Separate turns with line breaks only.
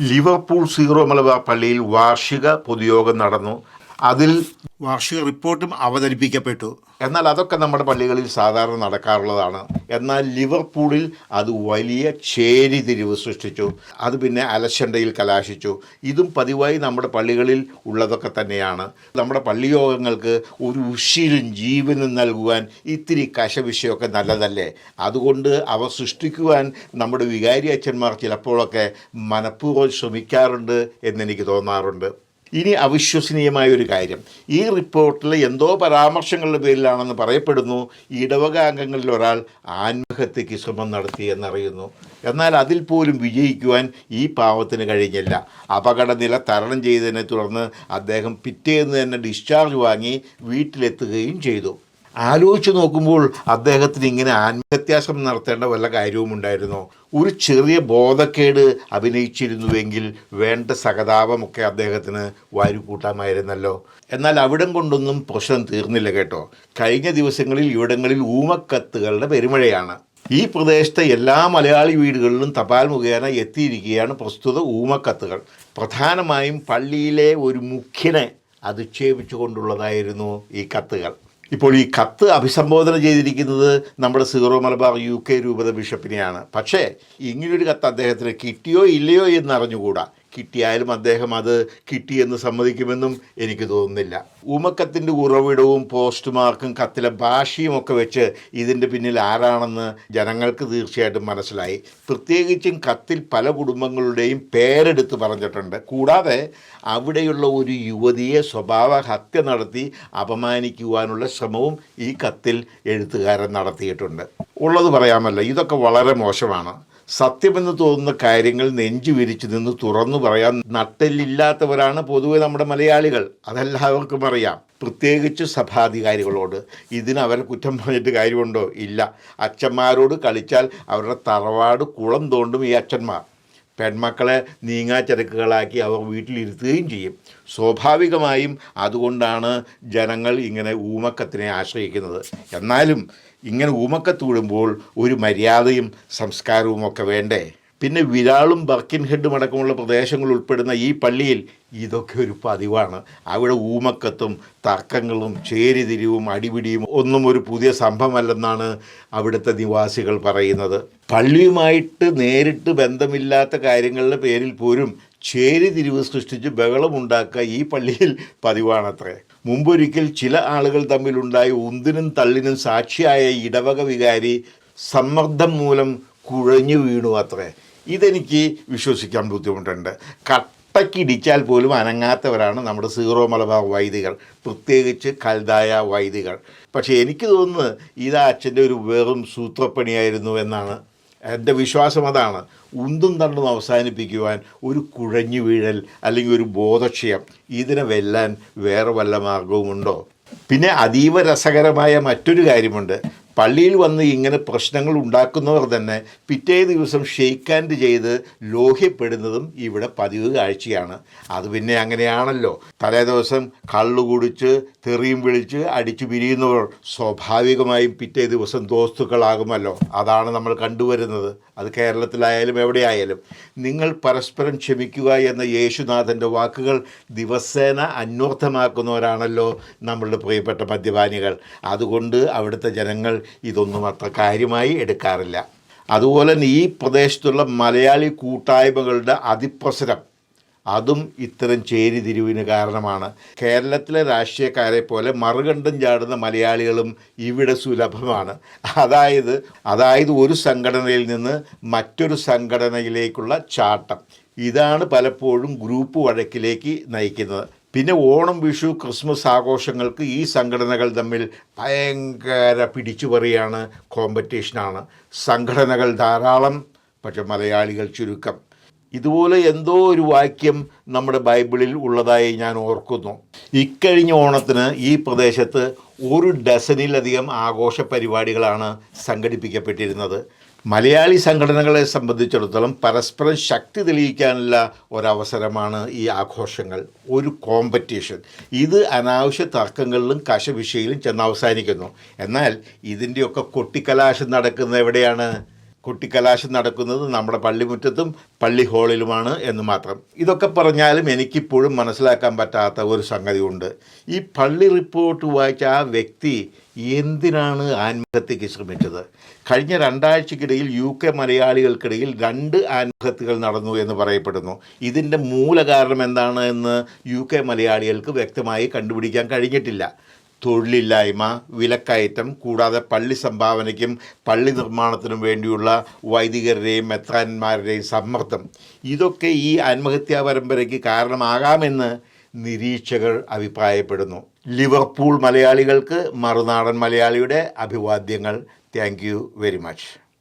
Liverpool zero Malabar പള്ളിയിൽ വാർഷിക പൊതുയോഗം നടന്നു. അതിൽ
വാർഷിക റിപ്പോർട്ടും അവതരിപ്പിക്കപ്പെട്ടു.
എന്നാൽ അതൊക്കെ നമ്മുടെ പള്ളികളിൽ സാധാരണ നടക്കാറുള്ളതാണ്. എന്നാൽ ലിവർപൂളിൽ അത് വലിയ ചേരിതിരിവ് സൃഷ്ടിച്ചു. അത് പിന്നെ അലശണ്ടയിൽ കലാശിച്ചു. ഇതും പതിവായി നമ്മുടെ പള്ളികളിൽ ഉള്ളതൊക്കെ തന്നെയാണ്. നമ്മുടെ പള്ളിയോഗങ്ങൾക്ക് ഒരു ഉശിരും ജീവനും നൽകുവാൻ ഇത്തിരി കശവിഷയമൊക്കെ നല്ലതല്ലേ? അതുകൊണ്ട് അവ സൃഷ്ടിക്കുവാൻ നമ്മുടെ വികാരി അച്ഛന്മാർ ചിലപ്പോഴൊക്കെ മനഃപൂർവം ശ്രമിക്കാറുണ്ട് എന്നെനിക്ക് തോന്നാറുണ്ട്. ഇനി അവിശ്വസനീയമായ ഒരു കാര്യം. ഈ റിപ്പോർട്ടിൽ എന്തോ പരാമർശങ്ങളുടെ പേരിലാണെന്ന് പറയപ്പെടുന്നു. ഇടവക അംഗങ്ങളിൽ ഒരാൾ ആത്മഹത്യയ്ക്ക് ശ്രമം നടത്തി എന്നറിയുന്നു. എന്നാൽ അതിൽ പോലും വിജയിക്കുവാൻ ഈ പാവത്തിന് കഴിഞ്ഞില്ല. അപകടനില തരണം ചെയ്തതിനെ തുടർന്ന് അദ്ദേഹം പിറ്റേന്ന് തന്നെ ഡിസ്ചാർജ് വാങ്ങി വീട്ടിലെത്തുകയും ചെയ്തു. ആലോചിച്ച് നോക്കുമ്പോൾ അദ്ദേഹത്തിന് ഇങ്ങനെ ആത്മഹത്യാശ്രമം നടത്തേണ്ട വല്ല കാര്യവും ഉണ്ടായിരുന്നോ? ഒരു ചെറിയ ബോധക്കേട് അഭിനയിച്ചിരുന്നുവെങ്കിൽ വേണ്ട സഹതാപമൊക്കെ അദ്ദേഹത്തിന് വാരിക്കൂട്ടാമായിരുന്നല്ലോ. എന്നാൽ അവിടം കൊണ്ടൊന്നും പ്രശ്നം തീർന്നില്ല കേട്ടോ. കഴിഞ്ഞ ദിവസങ്ങളിൽ ഇവിടങ്ങളിൽ ഊമക്കത്തുകളുടെ പെരുമഴയാണ്. ഈ പ്രദേശത്തെ എല്ലാ മലയാളി വീടുകളിലും തപാൽ മുഖേന എത്തിയിരിക്കുകയാണ് പ്രസ്തുത ഊമക്കത്തുകൾ. പ്രധാനമായും പള്ളിയിലെ ഒരു മുഖ്യനെ അധിക്ഷേപിച്ചുകൊണ്ടുള്ളതായിരുന്നു ഈ കത്തുകൾ. ഇപ്പോൾ ഈ കത്ത് അഭിസംബോധന ചെയ്തിരിക്കുന്നത് നമ്മുടെ സീറോ മലബാർ യു കെ രൂപത ബിഷപ്പിനെയാണ്. പക്ഷേ ഇങ്ങനൊരു കത്ത് അദ്ദേഹത്തിന് കിട്ടിയോ ഇല്ലയോ എന്ന് അറിഞ്ഞുകൂടാ കിട്ടിയാലും അദ്ദേഹം അത് കിട്ടിയെന്ന് സമ്മതിക്കുമെന്നും എനിക്ക് തോന്നുന്നില്ല. ഉമക്കത്തിന്റെ ഉറവിടവും പോസ്റ്റ് മാർക്കും കത്തിലെ ഭാഷയും ഒക്കെ വെച്ച് ഇതിന്റെ പിന്നിൽ ആരാണെന്ന് ജനങ്ങൾക്ക് തീർച്ചയായിട്ടും മനസ്സിലായി. പ്രത്യേകിച്ചും കത്തിൽ പല കുടുംബങ്ങളുടെയും പേരെടുത്ത് പറഞ്ഞിട്ടുണ്ട്. കൂടാതെ അവിടെയുള്ള ഒരു യുവതിയെ സ്വഭാവ ഹത്യ നടത്തി അപമാനിക്കുവാനുള്ള ശ്രമവും ഈ കത്തിൽ എഴുത്തുകാരൻ നടത്തിയിട്ടുണ്ട്. ഉള്ളത് പറയാമല്ലോ ഇതൊക്കെ വളരെ മോശമാണ്. സത്യമെന്ന് തോന്നുന്ന കാര്യങ്ങൾ നെഞ്ചു വിരിച്ചു നിന്ന് തുറന്നു പറയാൻ നട്ടലില്ലാത്തവരാണ് പൊതുവെ നമ്മുടെ മലയാളികൾ. അതെല്ലാവർക്കും അറിയാം. പ്രത്യേകിച്ച് സഭാധികാരികളോട്. ഇതിന് അവരെ കുറ്റം പറഞ്ഞിട്ട് കാര്യമുണ്ടോ? ഇല്ല. അച്ഛന്മാരോട് കളിച്ചാൽ അവരുടെ തറവാട് കുളം തോണ്ടും ഈ അച്ഛന്മാർ. പെൺമക്കളെ നീങ്ങാച്ചരക്കുകളാക്കി അവർ വീട്ടിലിരുത്തുകയും ചെയ്യും. സ്വാഭാവികമായും അതുകൊണ്ടാണ് ജനങ്ങൾ ഇങ്ങനെ ഊമക്കത്തിനെ ആശ്രയിക്കുന്നത്. എന്നാലും ഇങ്ങനെ ഊമക്കത്ത് വിടുമ്പോൾ ഒരു മര്യാദയും സംസ്കാരവും ഒക്കെ വേണ്ടേ? പിന്നെ വിരാളും ബർക്കിൻ ഹെഡും അടക്കമുള്ള പ്രദേശങ്ങൾ ഉൾപ്പെടുന്ന ഈ പള്ളിയിൽ ഇതൊക്കെ ഒരു പതിവാണ്. അവിടെ ഊമക്കത്തും തർക്കങ്ങളും ചേരിതിരിവും അടിപിടിയും ഒന്നും ഒരു പുതിയ സംഭവമല്ലെന്നാണ് അവിടുത്തെ നിവാസികൾ പറയുന്നത്. പള്ളിയുമായിട്ട് നേരിട്ട് ബന്ധമില്ലാത്ത കാര്യങ്ങളുടെ പേരിൽ പോലും ചേരിതിരിവ് സൃഷ്ടിച്ച് ബഹളമുണ്ടാക്കുക ഈ പള്ളിയിൽ പതിവാണത്രേ. മുമ്പൊരിക്കൽ ചില ആളുകൾ തമ്മിലുണ്ടായ ഉന്തിനും തള്ളിനും സാക്ഷിയായ ഇടവക വികാരി സമ്മർദ്ദം മൂലം കുഴഞ്ഞു വീണു അത്രേ. ഇതെനിക്ക് വിശ്വസിക്കാൻ ബുദ്ധിമുട്ടുണ്ട്. കട്ടക്കിടിച്ചാൽ പോലും അനങ്ങാത്തവരാണ് നമ്മുടെ സീറോ മലബാർ വൈദികൾ പ്രത്യേകിച്ച് കൽതായ വൈദികൾ പക്ഷേ എനിക്ക് തോന്നുന്നത് ഇത് അച്ഛന്റെ ഒരു വെറും സൂത്രപ്പണിയായിരുന്നു എന്നാണ് എന്റെ വിശ്വാസം അതാണ്. ഉന്തും തണ്ടും അവസാനിപ്പിക്കുവാൻ ഒരു കുഴഞ്ഞു വീഴൽ അല്ലെങ്കിൽ ഒരു ബോധക്ഷയം ഇതിനെ വെല്ലാൻ വേറെ വല്ല മാർഗവുമുണ്ടോ? പിന്നെ അതീവ രസകരമായ മറ്റൊരു കാര്യമുണ്ട്. പള്ളിയിൽ വന്ന് ഇങ്ങനെ പ്രശ്നങ്ങൾ ഉണ്ടാക്കുന്നവർ തന്നെ പിറ്റേ ദിവസം ഷെയ്ക്ക് ഹാൻഡ് ചെയ്ത് ലോഹ്യപ്പെടുന്നതും ഇവിടെ പതിവ് കാഴ്ചയാണ്. അത് പിന്നെ അങ്ങനെയാണല്ലോ. തലേ ദിവസം കള്ളു കുടിച്ച് തെറിയും വിളിച്ച് അടിച്ചു പിരിയുന്നവർ സ്വാഭാവികമായും പിറ്റേ ദിവസം ദോസ്തുക്കളാകുമല്ലോ. അതാണ് നമ്മൾ കണ്ടുവരുന്നത്. അത് കേരളത്തിലായാലും എവിടെയായാലും നിങ്ങൾ പരസ്പരം ക്ഷമിക്കുക എന്ന യേശുനാഥന്റെ വാക്കുകൾ ദിവസേന അന്വർത്ഥമാക്കുന്നവരാണല്ലോ നമ്മളുടെ പ്രിയപ്പെട്ട മദ്യപാനികൾ. അതുകൊണ്ട് അവിടുത്തെ ജനങ്ങൾ ഇതൊന്നും അത്ര കാര്യമായി എടുക്കാറില്ല. അതുപോലെ തന്നെ ഈ പ്രദേശത്തുള്ള മലയാളി കൂട്ടായ്മകളുടെ അതിപ്രസരം അതും ഇത്തരം ചേരിതിരിവിന് കാരണമാണ്. കേരളത്തിലെ രാഷ്ട്രീയക്കാരെ പോലെ മറുകണ്ടം ചാടുന്ന മലയാളികളും ഇവിടെ സുലഭമാണ്. അതായത് അതായത് ഒരു സംഘടനയിൽ നിന്ന് മറ്റൊരു സംഘടനയിലേക്കുള്ള ചാട്ടം. ഇതാണ് പലപ്പോഴും ഗ്രൂപ്പ് വഴക്കിലേക്ക് നയിക്കുന്നത്. പിന്നെ ഓണം വിഷു ക്രിസ്മസ് ആഘോഷങ്ങൾക്ക് ഈ സംഘടനകൾ തമ്മിൽ ഭയങ്കര പിടിച്ചുപറിയാണ് കോമ്പറ്റീഷനാണ് സംഘടനകൾ ധാരാളം പക്ഷെ മലയാളികൾ ചുരുക്കം. ഇതുപോലെ എന്തോ ഒരു വാക്യം നമ്മുടെ ബൈബിളിൽ ഉള്ളതായി ഞാൻ ഓർക്കുന്നു. ഇക്കഴിഞ്ഞ ഓണത്തിന് ഈ പ്രദേശത്ത് ഒരു ഡസനിലധികം ആഘോഷ പരിപാടികളാണ് സംഘടിപ്പിക്കപ്പെട്ടിരുന്നത്. മലയാളി സംഘടനകളെ സംബന്ധിച്ചിടത്തോളം പരസ്പരം ശക്തി തെളിയിക്കാനുള്ള ഒരവസരമാണ് ഈ ആഘോഷങ്ങൾ ഒരു കോമ്പറ്റീഷൻ. ഇത് അനാവശ്യ തർക്കങ്ങളിലും കശവിഷയിലും ചെന്ന് അവസാനിക്കുന്നു. എന്നാൽ ഇതിന്റെയൊക്കെ കൊട്ടിക്കലാശം നടക്കുന്നത് എവിടെയാണ്? കൊട്ടിക്കലാശം നടക്കുന്നത് നമ്മുടെ പള്ളിമുറ്റത്തും പള്ളി ഹാളിലുമാണ് എന്ന് മാത്രം. ഇതൊക്കെ പറഞ്ഞാലും എനിക്കിപ്പോഴും മനസ്സിലാക്കാൻ പറ്റാത്ത ഒരു സംഗതിയുണ്ട്. ഈ പള്ളി റിപ്പോർട്ട് വായിച്ച ആ വ്യക്തി എന്തിനാണ് ആത്മഹത്യക്ക് ശ്രമിച്ചത്? കഴിഞ്ഞ രണ്ടാഴ്ചക്കിടയിൽ യു കെ മലയാളികൾക്കിടയിൽ രണ്ട് ആത്മഹത്യകൾ നടന്നു എന്ന് പറയപ്പെടുന്നു. ഇതിന്റെ മൂലകാരണം എന്താണ് എന്ന് യു കെ മലയാളികൾക്ക് വ്യക്തമായി കണ്ടുപിടിക്കാൻ കഴിഞ്ഞിട്ടില്ല. തൊഴിലില്ലായ്മ വിലക്കയറ്റം കൂടാതെ പള്ളി സംഭാവനയ്ക്കും പള്ളി നിർമ്മാണത്തിനും വേണ്ടിയുള്ള വൈദികരുടെയും മെത്രാന്മാരുടെയും സമ്മർദ്ദം. ഇതൊക്കെ ഈ ആത്മഹത്യാ പരമ്പരയ്ക്ക് കാരണമാകാമെന്ന് നിരീക്ഷകർ അഭിപ്രായപ്പെടുന്നു. ലിവർപൂൾ മലയാളികൾക്ക് മറുനാടൻ മലയാളിയുടെ അഭിവാദ്യങ്ങൾ. Thank very much.